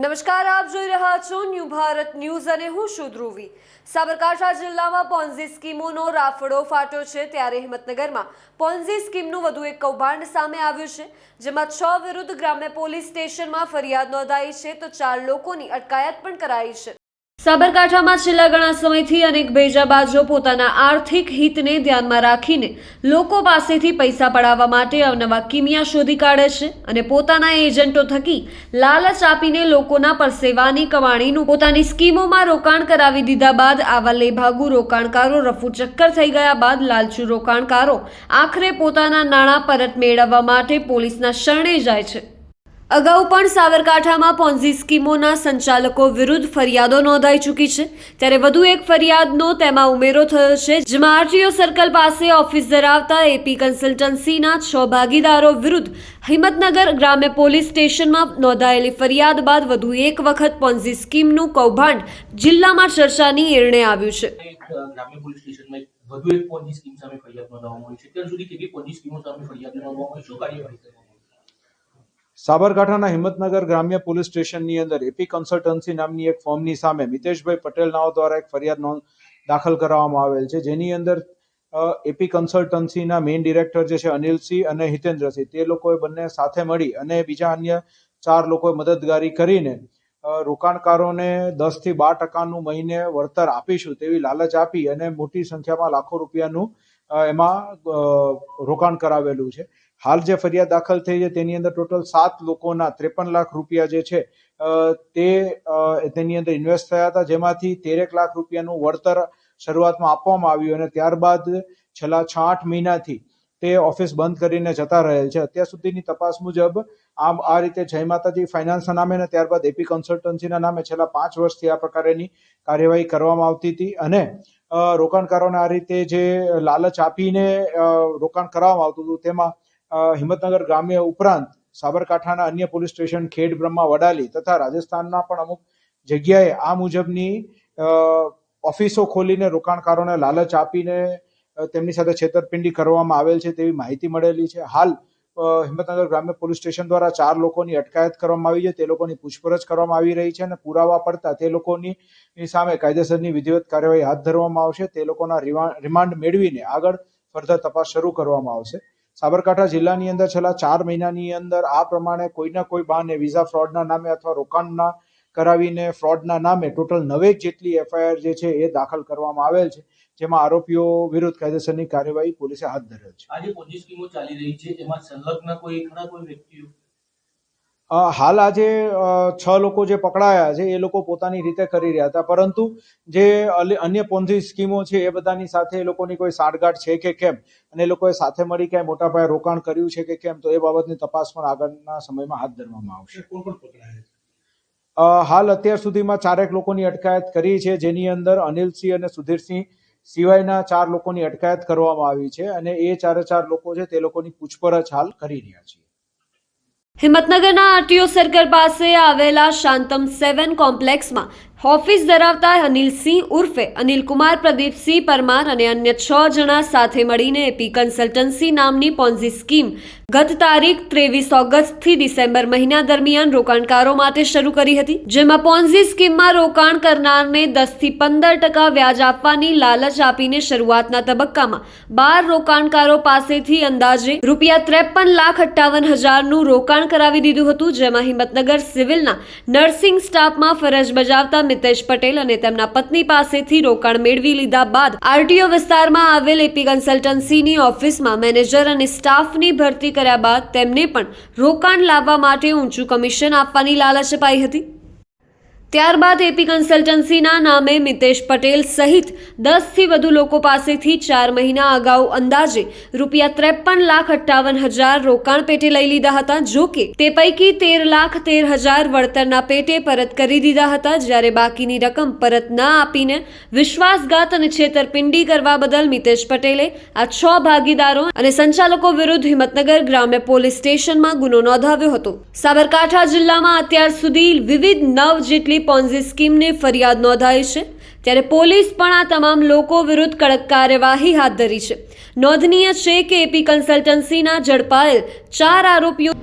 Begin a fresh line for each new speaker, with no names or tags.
નમસ્કાર, આપ જોઈ રહ્યા છો ન્યૂ ભારત ન્યૂઝ અને હું છું ધ્રુવી. સાબરકાંઠા જિલ્લામાં પોન્ઝી સ્કીમોનો રાફડો ફાટ્યો છે, ત્યારે હિંમતનગરમાં પોન્ઝી સ્કીમનું વધુ એક કૌભાંડ સામે આવ્યું છે, જેમાં છ વિરુદ્ધ ગ્રામ્ય પોલીસ સ્ટેશનમાં ફરિયાદ નોંધાઈ છે, તો ચાર લોકોની અટકાયત પણ કરાઈ છે. સાબરકાંઠામાં છેલ્લા ઘણા સમયથી અનેક ભેજાબાજો પોતાના આર્થિક હિતને ધ્યાનમાં રાખીને લોકો પાસેથી પૈસા પડાવવા માટે અવનવા કિમિયા શોધી કાઢે છે અને પોતાના એજન્ટો થકી લાલચ આપીને લોકોના પરસેવાની કમાણીનું પોતાની સ્કીમોમાં રોકાણ કરાવી દીધા બાદ આવા લેભાગુ રોકાણકારો રફુ ચક્કર થઈ ગયા બાદ લાલચુ રોકાણકારો આખરે પોતાના નાણાં પરત મેળવવા માટે પોલીસના શરણે જાય છે. અગાઉ પણ સાબરકાંઠામાં પોન્ઝી સ્કીમોના સંચાલકો વિરુદ્ધ ફરિયાદો નોંધાઈ ચૂકી છે. ત્યારે વધુ એક ફરિયાદનો તેમાં ઉમેરો થયો છે. જેમાં આરટીઓ સર્કલ પાસે ઓફિસ ધરાવતા એપી કન્સલ્ટન્સીના છ ભાગીદારો વિરુદ્ધ હિંમતનગર ગ્રામ્ય પોલીસ સ્ટેશનમાં નોંધાયેલી ફરિયાદ બાદ વધુ એક વખત પોન્ઝી સ્કીમનું કૌભાંડ જિલ્લામાં ચર્ચાની એરણે આવ્યું છે.
વધુ એક પોન્ઝી સ્કીમ સામે ફરિયાદ નોંધવામાં આવી છે. અત્યાર સુધી કેટલી પોન્ઝી સ્કીમો સામે ફરિયાદ નોંધવામાં આવી શું કાર્યવાહી
સાબરકાંઠાના હિંમતનગર ગ્રામ્ય પોલીસ સ્ટેશનની અંદર એપી કન્સલ્ટન્સી નામની એક ફોર્મની સામે મિતેશભાઈ પટેલ નાઓ દ્વારા એક ફરિયાદ નોંધ દાખલ કરવામાં આવેલ છે. જેની અંદર એપી કન્સલ્ટન્સીના મેઇન ડિરેક્ટર જે છે અનિલસિંહ અને હિતેન્દ્રસિંહ, તે લોકોએ બંને સાથે મળી અને બીજા અન્ય ચાર લોકોએ મદદગારી કરીને રોકાણકારોને દસથી બાર ટકાનું મહિને વળતર આપીશું તેવી લાલચ આપી અને મોટી સંખ્યામાં લાખો રૂપિયાનું એમાં રોકાણ કરાવેલું છે. હાલ જે ફરિયાદ દાખલ થઈ છે, તેની અંદર ટોટલ સાત લોકોના ત્રેપન લાખ રૂપિયા જે છે તે તેની અંદર ઇન્વેસ્ટ થયા હતા. જેમાંથી તેરેક લાખ રૂપિયાનું વળતર શરૂઆતમાં આપવામાં આવ્યું અને ત્યારબાદ છેલ્લા છ આઠ મહિનાથી તે ઓફિસ બંધ કરીને જતા રહેલ છે. અત્યાર સુધીની તપાસ મુજબ આમ, આ રીતે જય માતાજી ફાઇનાન્સના નામે અને ત્યારબાદ એપી કન્સલ્ટન્સીના નામે છેલ્લા પાંચ વર્ષથી આ પ્રકારેની કાર્યવાહી કરવામાં આવતી હતી અને રોકાણકારોને આ રીતે જે લાલચ આપીને રોકાણ કરવામાં આવતું હતું, તેમાં હિંમતનગર ગ્રામ્ય ઉપરાંત સાબરકાંઠાના અન્ય પોલીસ સ્ટેશન, ખેડ બ્રહ્મા વડાલી તથા રાજસ્થાનના પણ અમુક જગ્યાએ આ મુજબની ઓફિસો ખોલીને રોકાણકારોને લાલચ આપીને તેમની સાથે છેતરપિંડી કરવામાં આવેલ છે તેવી માહિતી મળેલી છે. હાલ હિંમતનગર ગ્રામ્ય પોલીસ સ્ટેશન દ્વારા ચાર લોકોની અટકાયત કરવામાં આવી છે. તે લોકોની પૂછપરછ કરવામાં આવી રહી છે અને પુરાવા પડતા તે લોકોની સામે કાયદેસરની વિધિવત કાર્યવાહી હાથ ધરવામાં આવશે. તે લોકોના રિમાન્ડ મેળવીને આગળ ફર્ધર તપાસ શરૂ કરવામાં આવશે. સાબરકાંઠા જિલ્લાની અંદર છેલ્લા ચાર મહિનાની અંદર આ પ્રમાણે કોઈના કોઈ બહાને વિઝા ફ્રોડના નામે અથવા રોકાણના કરાવીને ફ્રોડના નામે ટોટલ નવેક જેટલી એફઆઈઆર જે છે એ દાખલ કરવામાં આવેલ છે. જેમાં આરોપીઓ વિરુદ્ધ કાયદેસરની કાર્યવાહી પોલીસે હાથ ધરેલ છે.
આજે પોલીસ ટીમો ચાલી રહી છે એમાં સંલગ્ન કોઈ ખરા કોઈ વ્યક્તિઓ?
હાલ આજે છ લોકો જે પકડાયા છે એ લોકો પોતાની રીતે કરી રહ્યા હતા. પરંતુ જે અન્ય પોન્ઝી સ્કીમો છે એ બધાની સાથે એ લોકોની કોઈ સાંઠગાંઠ છે કે કેમ? અને એ લોકોએ સાથે મળી ક્યાંય મોટા પાયે રોકાણ કર્યું છે કે કેમ? તો એ બાબતની તપાસ પણ આગળના સમયમાં હાથ ધરવામાં આવશે.
કોણ કોણ પકડાયા
હાલ અત્યાર સુધીમાં ચારેક લોકોની અટકાયત કરી છે જેની અંદર અનિલસિંહ અને સુધીરસિંહ સિવાયના ચાર લોકોની અટકાયત કરવામાં આવી છે અને એ ચારે ચાર લોકો છે તે લોકોની પૂછપરછ હાલ કરી રહ્યા છીએ.
હિંમતનગરના આરટીઓ સર્કલ પાસે આવેલા શાંતમ સેવન કોમ્પ્લેક્સમાં ઓફિસ ધરાવતા અનિલસિંહ ઉર્ફે અનિલકુમાર પ્રદીપસિંહ પરમાર અને અન્ય છ જણા સાથે મળીને એપી કન્સલ્ટન્સી નામની પોન્ઝી સ્કીમ ગત તારીખ ત્રેવીસ ઓગસ્ટથી ડિસેમ્બર મહિના દરમિયાન રોકાણકારો માટે શરૂ કરી હતી, જેમાં પોન્ઝી સ્કીમમાં રોકાણ કરનારને દસથી પંદર ટકા વ્યાજ આપવાની લાલચ આપીને શરૂઆતના તબક્કામાં બાર રોકાણકારો પાસેથી અંદાજે રૂપિયા ત્રેપન લાખ અઠ્ઠાવન હજારનું રોકાણ કરાવી દીધું હતું, જેમાં હિંમતનગર સિવિલના નર્સિંગ સ્ટાફમાં ફરજ બજાવતા મિતેશ પટેલ અને તેમના પત્ની પાસેથી રોકાણ મેળવી લીધા બાદ આરટીઓ વિસ્તારમાં આવેલ એપી કન્સલ્ટન્સીની ઓફિસમાં મેનેજર અને સ્ટાફની ભરતી કર્યા બાદ તેમને પણ રોકાણ લાવવા માટે ઊંચું કમિશન આપવાની લાલચ અપાઈ હતી. ત્યારબાદ એપી કન્સલ્ટન્સીના નામે મિતેશ પટેલ સહિત દસથી વધુ લોકો પાસેથી ચાર મહિના અગાઉ અંદાજે રૂપિયા ત્રેપન લાખ અઠ્ઠાવન હજાર રોકાણ પેટે લઈ લીધા હતા, જો કે તે પૈકી તેર લાખ તેર હજાર વળતરના પેટે પરત કરી દીધા હતા, જ્યારે બાકીની રકમ પરત ના આપીને વિશ્વાસઘાત અને છેતરપિંડી કરવા બદલ મિતેશ પટેલે આ છ ભાગીદારો અને સંચાલકો વિરુદ્ધ હિંમતનગર ગ્રામ્ય પોલીસ સ્ટેશનમાં ગુનો નોંધાવ્યો હતો. સાબરકાંઠા જિલ્લામાં અત્યાર સુધી વિવિધ નવ જેટલી પોન્ઝી સ્કીમની ફરિયાદ નોંધાઈ છે, ત્યારે પોલીસ પણ આ તમામ લોકો વિરુદ્ધ કડક કાર્યવાહી હાથ ધરી છે. નોંધનીય છે કે એપી કન્સલ્ટન્સીના ઝડપાયેલ ચાર આરોપીઓ